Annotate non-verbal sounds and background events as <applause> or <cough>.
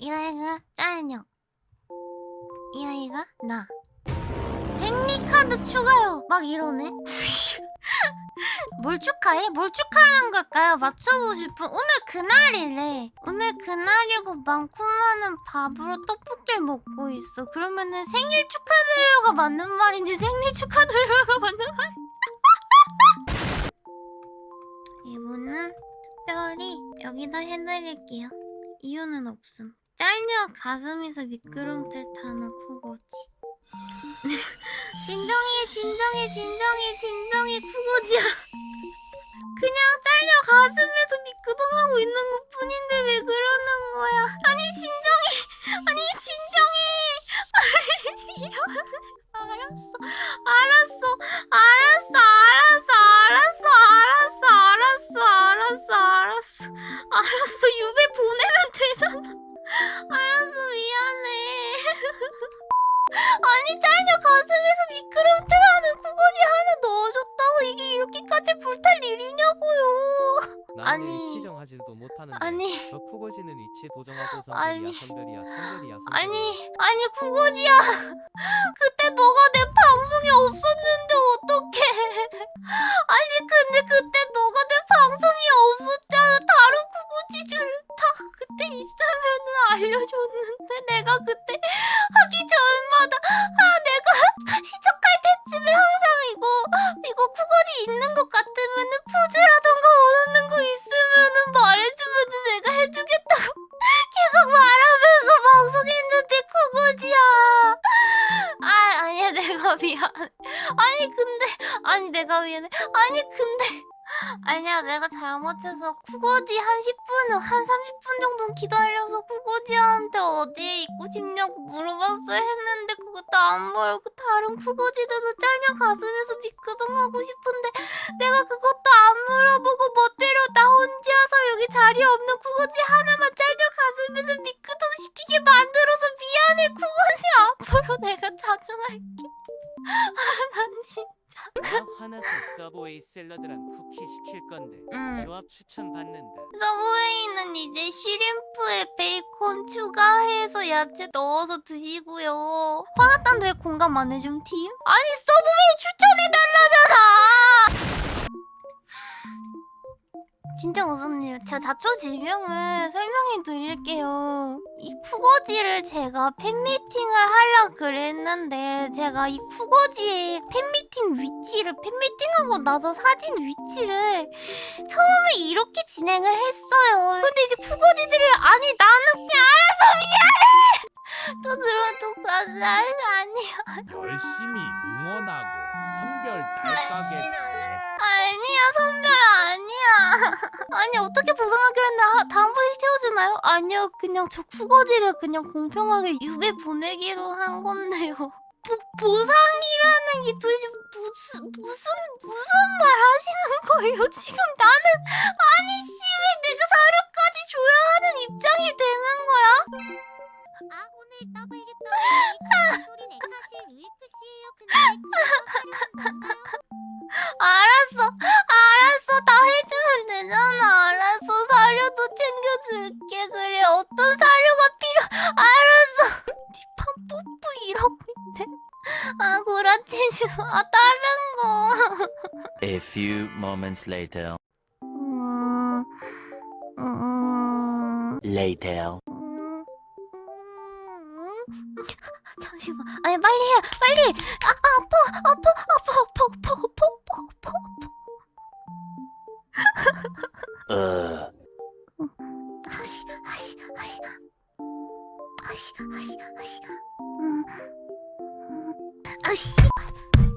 이 아이가 짤녀. 이 아이가 나. 생리 카드 추가요. 막 이러네. <laughs> 뭘 축하해? 뭘 축하하는 걸까요? 맞춰보고 싶은 오늘 그날이래. 오늘 그날이고 많고 많은 밥으로 떡볶이를 먹고 있어. 그러면은 생일 축하드려요가 맞는 말인지 생리 축하드려요가 맞는 말? <laughs> 이분은 특별히 여기다 해드릴게요. 이유는 없음. 짤녀 가슴에서 미끄럼틀 타는 쿠고지. <laughs> 진정해, 진정해, 진정해, 진정해, 쿠고지야. <laughs> 그냥 짤녀 가슴에서 미끄덩하고 있는 것 뿐인데 왜 그러 이렇게까지 불탈 일이냐고요. 아니. 위치 정하지도 못하는데 아니. 저 쿠고지는 위치 도정하고 아니. 선별이야 선별이야 선별이야 선별이야 아니, 아니, 구거지야. 그때 너가 내 방송에 없었는데 어떡해. 아니, 근데 그때 <laughs> 아니 근데 아니 내가 미안해. 아니 근데. <laughs> 아니야 내가 잘못해서 쿠거지 한 10분 한 30분 정도 기다려서 쿠거지한테 어디에 있고 싶냐고 물어봤어 했는데 그것도 안 보이고 다른 쿠거지들도 짤녀 가슴에서 미끄덩하고 싶은데 내가 그것도 안 물어보고 멋대로 나 혼자서 여기 자리 없는 쿠거지 하나만 짤녀 가슴에서 미끄덩 시키게 만들어서 미안해. 쿠거지 앞으로 내가 자중할게 나 화나서 서브웨이 샐러드랑 쿠키 시킬 건데 응. 조합 추천 받는다. 서브웨이는 이제 쉬림프에 베이컨 추가해서 야채 넣어서 드시고요. 왜 공감 안 해준 팀? 아니 서브웨이 진짜 무슨 일 제가 자초지명을 설명해 드릴게요 이 쿠거지를 제가 팬미팅을 하려 그랬는데 제가 이 쿠거지의 팬미팅 위치를 팬미팅하고 나서 사진 위치를 처음에 이렇게 진행을 했어요. 근데 이제 쿠거지들이 아니 나는 그냥 알아서 미안해. <laughs> 또 들어도 가사 아니야. 열심히 응원하고 선별 딸깍에 아니야 선별 아니야. <laughs> 아니 어떻게 보상하기로 했는데 하- 다음 번에 태워주나요? 아니요 그냥 저 쿠거지를 그냥 공평하게 유배 보내기로 한 건데요. <laughs> 보, 보상이라는 게 도대체 무슨 무슨 무슨 말 하시는 거예요? <laughs> 지금 나는 아니 씨 왜 내가 사료까지 줘야 하는 입장이 되는 거야? 아 오늘 WW 아 구라치지? 마 <laughs> 다른 거. A few moments later. 음, 음, Later. 음, 잠시만. 아니 빨리 해 빨리. 아 아파 아파 아파 아파 아파 아파 아파 아파. Uh. 아씨, 아씨, 아씨, 아씨, 아씨, 아씨, 음, 呃吸管